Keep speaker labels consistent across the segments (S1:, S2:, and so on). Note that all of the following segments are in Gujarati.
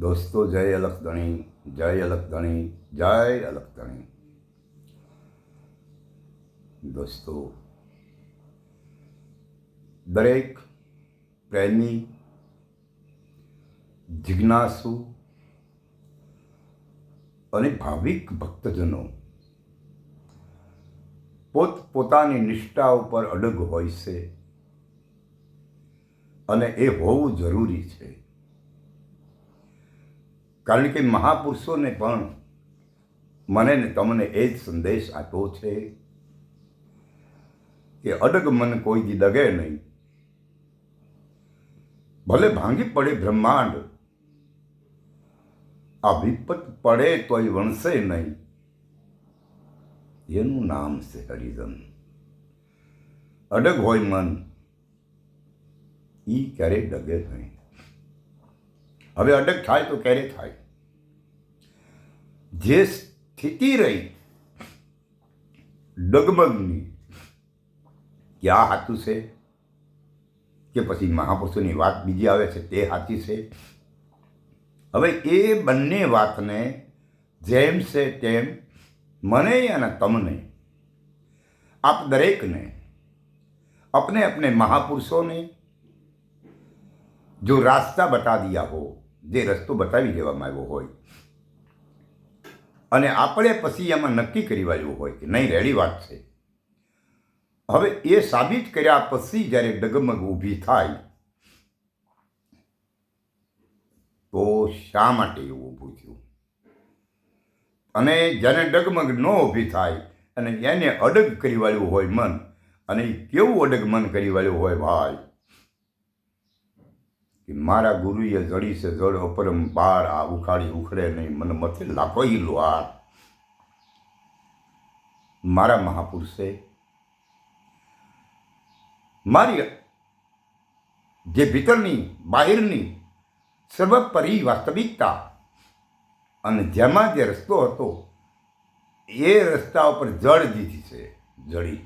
S1: દોસ્તો જય અલખધણી જય અલખધણી જય અલખધણી દોસ્તો, દરેક પ્રેમી, જિજ્ઞાસુ અને ભાવિક ભક્તજનો પોત પોતાની નિષ્ઠા ઉપર અડગ હોય છે અને એ હોવું જરૂરી છે. કારણ કે મહાપુરુષોને પણ મને ને તમને એ જ સંદેશ આપ્યો છે કે અડગ મન કોઈ દી ડગે નહીં. ભલે ભાંગી પડે બ્રહ્માંડ, આ વિપત પડે તોય વણશે નહીં. એનું નામ છે હરિજન. અડગ હોય મન, ઈ ક્યારેય ડગે નહીં. હવે અડગ થાય તો ક્યારે થાય જે સ્થિતિ રહી ડગમગની કે આ સાચું છે કે પછી મહાપુરુષોની વાત બીજી આવે છે તે સાચી છે હવે એ બંને વાતને જેમ છે તેમ મને અને તમને આપ દરેકને अपने अपने महापुरुषों ने जो रास्ता बता दिया हो જે રસ્તો બતાવી દેવામાં આવ્યો હોય. અને આપણે પછી એમાં નક્કી કરી વાળવું હોય કે નહીં, રેડી વાત છે. હવે એ સાબિત કર્યા પછી જ્યારે ડગમગ ઊભી થાય, તો શા માટે એવું ઊભું થયું? અને જ્યારે ડગમગ ન ઊભી થાય અને એને અડગ કરી વાળ્યું હોય મન, અને કેવું અડગ મન કરી વાળ્યું હોય ભાઈ? કે મારા ગુરુએ જડી છે, જડ અપરમ બાર આ ઉખાડી ઉખડે નહીં, મને મથે લાખો ઈ લોહાર મારા મહાપુરુષે, મારી જે ભીતરની, બહારની સર્વપરી વાસ્તવિકતા અને જેમાં જે રસ્તો હતો, એ રસ્તા ઉપર જળ દીધી છે, જડી.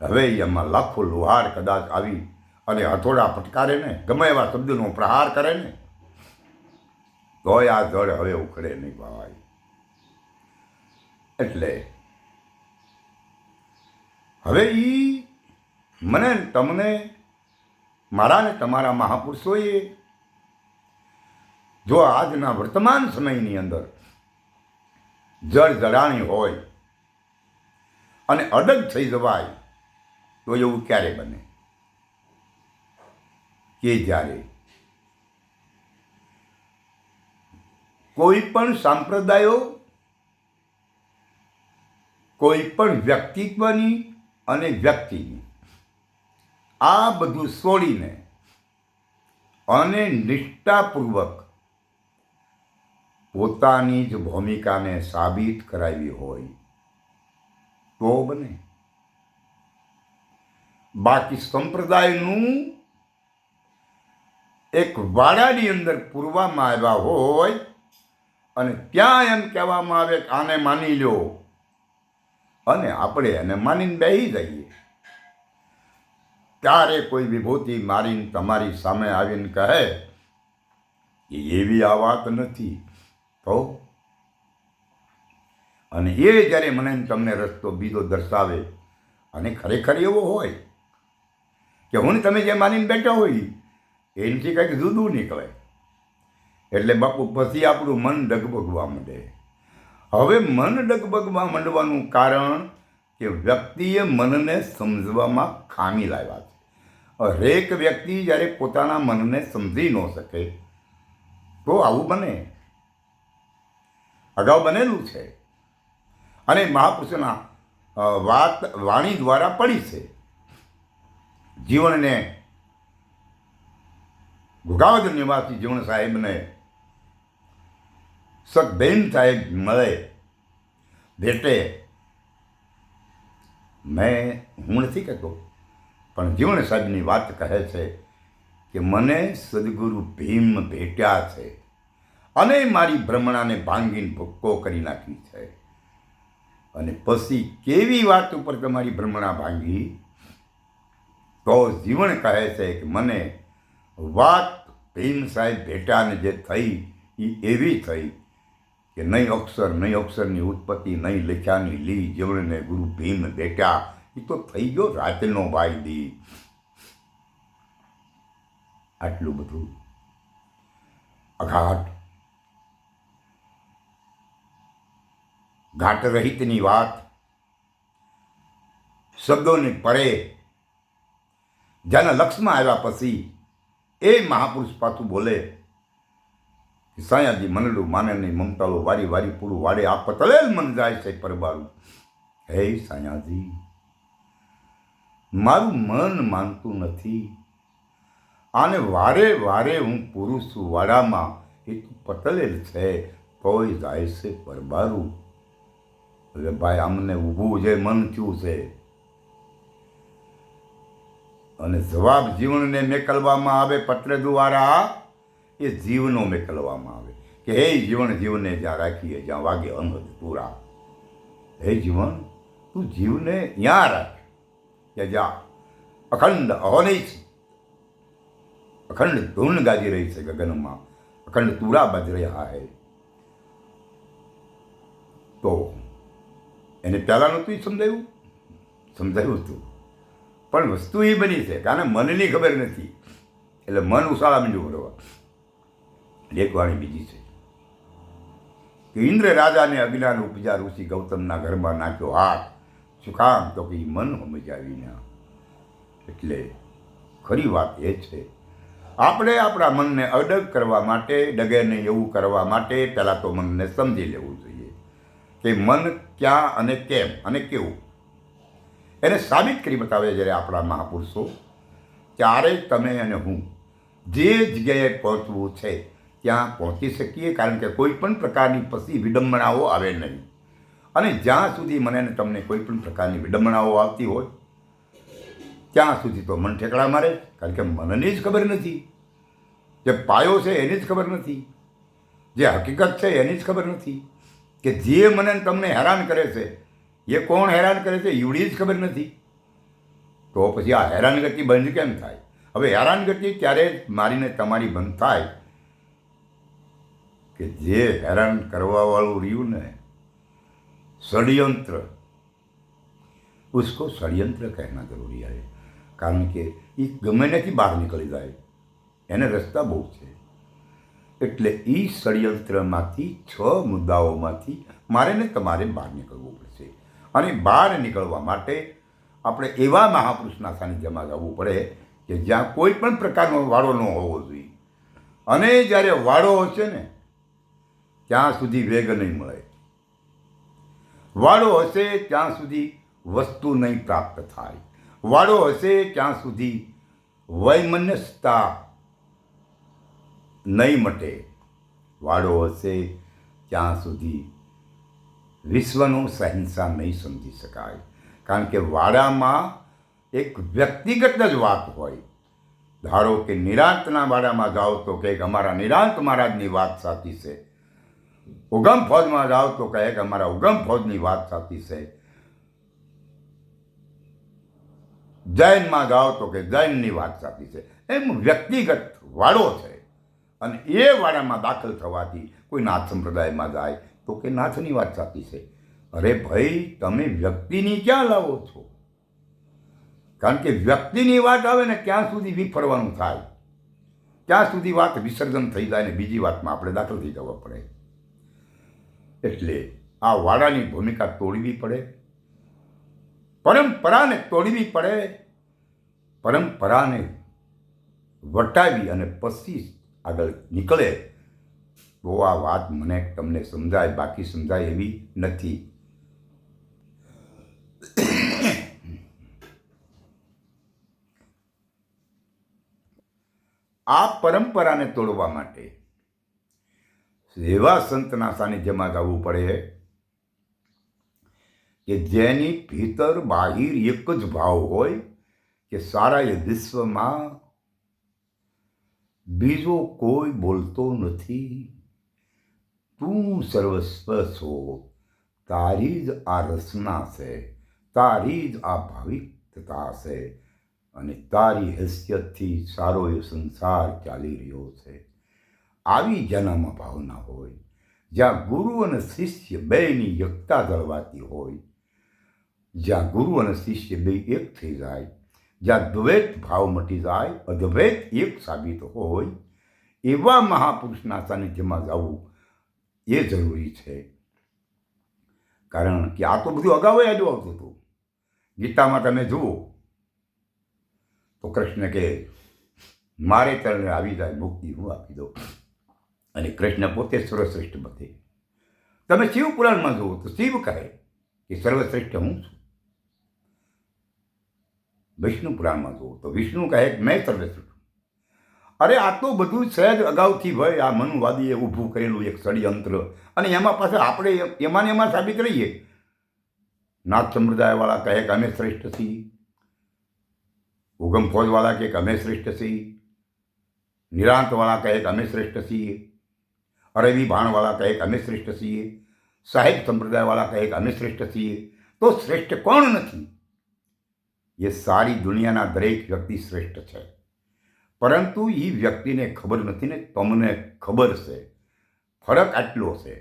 S1: હવે એમાં લાખો લોહાર કદાચ આવી અને હથોડા ફટકારે ને ગમે એવા શબ્દનો પ્રહાર કરે ને તોય આ જળ હવે ઉખડે નહીં ભાઈ. એટલે હવે એ મને તમને, મારા ને તમારા મહાપુરુષોએ, જો આજના વર્તમાન સમયની અંદર જળ જડાણી હોય અને અડગ થઈ જવાય, તો એવું ક્યારે બને? કે જ્યારે કોઈ પણ સંપ્રદાયો, કોઈ પણ વ્યક્તિત્વની અને વ્યક્તિની, આ બધું છોડીને અને નિષ્ઠાપૂર્વક પોતાની જ ભૂમિકાને સાબિત કરાવી હોય તો બને. બાકી સંપ્રદાયનું એક વાડાની અંદર પૂરવામાં આવ્યા હોય અને ત્યાં એમ કહેવામાં આવે કે આને માની લો. અને આપણે એને માનીને બેસી જઈએ. ત્યારે કોઈ વિભૂતિ મારીને તમારી સામે આવીને કહે કે એવી આ વાત નથી, તો? અને એ જ્યારે મને તમને રસ્તો બીજો દર્શાવે, અને ખરેખર એવો હોય કે હું તમે જે માનીને બેઠા હોય એનાથી કંઈક જુદું નીકળે. એટલે બાપુ, પછી આપણું મન ડગબગવા માંડે. હવે મન ડગબગવા માંડવાનું કારણ કે વ્યક્તિએ મનને સમજવામાં ખામી લાવ્યા છે. હરેક વ્યક્તિ જ્યારે પોતાના મનને સમજી ન શકે, તો આવું બને. અગાઉ બનેલું છે. અને મહાપુરુષના વાત વાણી દ્વારા પડી છે. જીવનને ઘોઘાવદર નિવાસી જીવણ સાહેબને સદબેન સાહેબ મળે, ભેટે, મેં હું નથી કહેતો, પણ જીવણ સાહેબની વાત કહે છે કે મને સદગુરુ ભીમ ભેટ્યા છે અને મારી ભ્રમણાને ભાંગીને ભૂક્કો કરી નાખી છે. અને પછી કેવી વાત ઉપર તમારી ભ્રમણા ભાંગી? તો જીવન કહે છે કે મને વાત ભીમ સાહેબ ભેટાને જે થઈ એ એવી થઈ કે નહીં અક્ષર, નહીં અક્ષરની ઉત્પત્તિ, નહીં લખ્યાની લી જીવનને ગુરુ ભીમ ભેટા એ તો થઈ ગયો રાતનો ભાઈ દી આટલું બધું અઘાટ. ઘાટ રહિતની વાત. શબ્દોની પરે જેના લક્ષમાં આવ્યા પછી એ મહાપુરુષ પાછું બોલે, સાયાજી મનડું માને નહીં મમતાળો વારી વારી, પૂરું વાડે આ પતલેલ મન જાય છે પરબારું. હે સાયાજી, મારું મન માનતું નથી. આને વારે વારે હું પુરુષ વાડામાં એ પતલેલ છે, તોય જાય છે પરબારું. એટલે ભાઈ અમને ઊભું જે મન થયું છે અને જવાબ જીવનને મેકલવામાં આવે, પત્ર દ્વારા એ જીવનો મેકલવામાં આવે. કે હે જીવન જીવને જ્યાં રાખીએ, જ્યાં વાગે અનહદ પૂરા. હે જીવન, તું જીવને ત્યાં રાખ. કે જ્યાં અખંડ અહોનિશ અખંડ ધૂન ગાજી રહી છે ગગનમાં. અખંડ તુરા બાજ રહ્યા હે. તો એને પહેલાં નહોતું સમજાયું? સમજાયું હતું પણ વસ્તુ એ બની છે કારણ મનની ખબર નથી. એટલે મન ઉશાળા મીંડું ભરવા. એક વાણી બીજી છે. કે ઇન્દ્ર રાજાને અજ્ઞાન ઉપજા ઋષિ ગૌતમના ઘરમાં નાખ્યો હાથ. શું તો કે મન સમજાવીને. એટલે ખરી વાત એ છે. આપણે આપણા મનને અડગ કરવા માટે, ડગે નહીં એવું કરવા માટે પહેલાં તો મનને સમજી લેવું જોઈએ. કે મન ક્યાં અને કેમ અને કેવું? એને સાબિત કરી બતાવે જ્યારે આપણા મહાપુરુષો ત્યારે તમે અને હું જે જગ્યાએ પહોંચવું છે, ત્યાં પહોંચી શકીએ, કારણ કે કોઈ પણ પ્રકારની પછી વિડંબણાઓ આવે નહીં. અને જ્યાં સુધી મને ને તમને કોઈ પણ પ્રકારની વિડંબણાઓ આવતી હોય, ત્યાં સુધી તો મન ઠેકડા મારે, કારણ કે મનની જ ખબર નથી. જે પાયો છે એની જ ખબર નથી. જે હકીકત છે એની જ ખબર નથી. કે જે મને તમને હેરાન કરે છે એ કોણ હેરાન કરે છે? એવડી જ ખબર નથી. તો પછી આ હેરાનગતિ બંધ કેમ થાય? હવે હેરાનગતિ ત્યારે મારીને તમારી બંધ થાય કે જે હેરાન કરવાવાળું રહ્યું ને, ષડયંત્ર. ઉસકો ષડયંત્ર કહેના જરૂરી આવે. કારણ કે એ ગમે નથી બહાર નીકળી જાય. એને રસ્તા બહુ છે. એટલે એ ષડયંત્રમાંથી છ મુદ્દાઓમાંથી મારે ને તમારે બહાર નીકળવું પડે. અને બહાર નીકળવા માટે આપણે એવા મહાપુરુષના સાનિધ્યમાં જવું પડે કે જ્યાં કોઈ પણ પ્રકારનો વાળો ન હોવો જોઈએ. અને જ્યારે વાળો હશે ને, ત્યાં સુધી વેગ નહીં મળે. વાળો હશે, ત્યાં સુધી વસ્તુ નહીં પ્રાપ્ત થાય. વાળો હશે, ત્યાં સુધી વૈમનસ્યતા નહીં મટે. વાળો હશે, ત્યાં સુધી વિશ્વનો સહિંસા નહીં સમજી શકાય. કારણ કે વાડામાં એક વ્યક્તિગત જ વાત હોય. ધારો કે નિરાંતના વાડામાં જાઓ તો કંઈક અમારા નિરાંત મહારાજની વાત સાચી છે. ઉગમ ફોજમાં જાઓ તો કહે કે અમારા ઉગમ ફોજની વાત સાચી છે. જૈનમાં જાઓ તો કે જૈનની વાત સાચી છે. એમ વ્યક્તિગત વાડો છે. અને એ વાડામાં દાખલ થવાથી કોઈ નાથ સંપ્રદાયમાં જાય તો કે નાથની વાત સાચી છે. અરે ભાઈ, તમે વ્યક્તિની ક્યાં લાવો છો? કારણ કે વ્યક્તિની વાત આવે ને ક્યાં સુધી વિફરવાનું થાય. ત્યાં સુધી વાત વિસર્જન થઈ જાય ને બીજી વાતમાં આપણે દાખલ થઈ જવા પડે. એટલે આ વાડાની ભૂમિકા તોડવી પડે. પરંપરાને તોડવી પડે. પરંપરાને વટાવી અને પછી આગળ નીકળે. તો આ વાત મને તમને સમજાય, બાકી સમજાય એવી નથી. આ પરંપરાને તોડવા માટે એવા સંતના સાનિધ્યમાં જવું પડે કે જેની ભીતર બાહિર એક જ ભાવ હોય કે સારા એ વિશ્વમાં બીજો કોઈ બોલતો નથી. તું સર્વસ્વ છો તારી જ આ રચના છે તારી જ આ ભાવિકતા છે અને તારી હેસિયતથી સારો એ સંસાર ચાલી રહ્યો છે આવી જેનામાં ભાવના હોય, જ્યાં ગુરુ અને શિષ્ય બેની એકતા જળવાતી હોય, જ્યાં ગુરુ અને શિષ્ય બે એક થઈ જાય, જ્યાં દ્વૈત ભાવ મટી જાય, અદ્વૈત એક સાબિત હોય, એવા મહાપુરુષના સાનિધ્યમાં જવું એ જરૂરી છે. કારણ કે આ તો બધું અગાઉ જ આવતું હતું. ગીતામાં તમે જુઓ. તો કૃષ્ણ કે, મારે તરણે આવી જાય, મુક્તિ હું આપી દઉં. અને કૃષ્ણ પોતે સર્વશ્રેષ્ઠ બધે. તમે શિવ પુરાણમાં જુઓ તો શિવ કહે કે, સર્વશ્રેષ્ઠ હું છું. વિષ્ણુ પુરાણમાં જુઓ તો વિષ્ણુ કહે કે, મેં સર્વશ્રેષ્ઠ અરે, આ તો બધું સહેજ અગાઉથી ભાઈ. આ મનુવાદીએ ઊભું કરેલું એક ષડયંત્ર. અને એમાં પાછળ આપણે એમાં એમાં સાબિત રહીએ. નાથ સંપ્રદાયવાળા કહે કે અમે શ્રેષ્ઠ છીએ. ઉગમ ફોજવાળા કહે કે અમે શ્રેષ્ઠ છીએ. નિરાંતવાળા કહે કે અમે શ્રેષ્ઠ છીએ. અરવી ભાણવાળા કહે કે અમે શ્રેષ્ઠ છીએ. સાહેબ સંપ્રદાયવાળા કહે કે અમે શ્રેષ્ઠ છીએ. તો શ્રેષ્ઠ કોણ નથી? એ સારી દુનિયાના દરેક વ્યક્તિ શ્રેષ્ઠ છે. પરંતુ એ વ્યક્તિને ખબર નથી ને તમને ખબર છે. ફરક આટલો છે.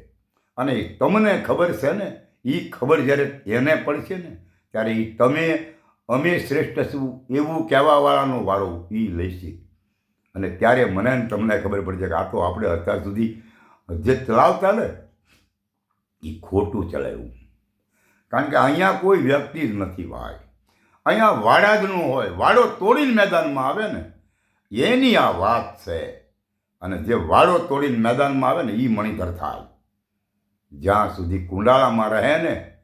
S1: અને તમને ખબર છે ને એ ખબર જ્યારે એને પડશે ને, ત્યારે એ તમે અમે શ્રેષ્ઠ છું એવું કહેવાવાળાનો વારો એ લેશે. અને ત્યારે મને તમને ખબર પડશે કે આ તો આપણે અત્યાર સુધી જે ચલાવતા ને એ ખોટું ચલાવ્યું. કારણ કે અહીંયા કોઈ વ્યક્તિ જ નથી ભાઈ. અહીંયા વાડા જ ન હોય. વાડો તોડીને મેદાનમાં આવે ને એની આ વાત છે. અને જે વાળો તોડીને મેદાનમાં આવે ને એ મણિધર થાય. જ્યાં સુધી કુંડાળામાં રહે ને,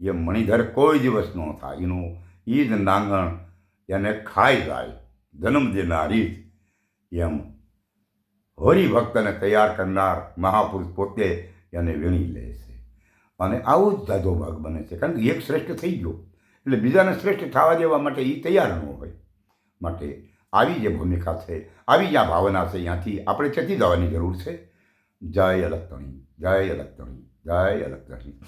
S1: એ મણિધર કોઈ દિવસ ન થાય. એનું એ જ નાંગણ એને ખાઈ જાય. જન્મ દેનારી જ એમ હરિભક્તને તૈયાર કરનાર મહાપુરુષ પોતે એને વીણી લે છે. અને આવો જ જાજો ભાગ બને છે. કારણ કે એક શ્રેષ્ઠ થઈ ગયો. એટલે બીજાને શ્રેષ્ઠ થવા દેવા માટે એ તૈયાર ન હોય. માટે આવી જે ભૂમિકા છે, આવી જ્યાં ભાવના છે, ત્યાંથી આપણે ચતી જવાની જરૂર છે. જય અલગ જય અલગ જય અલગતણી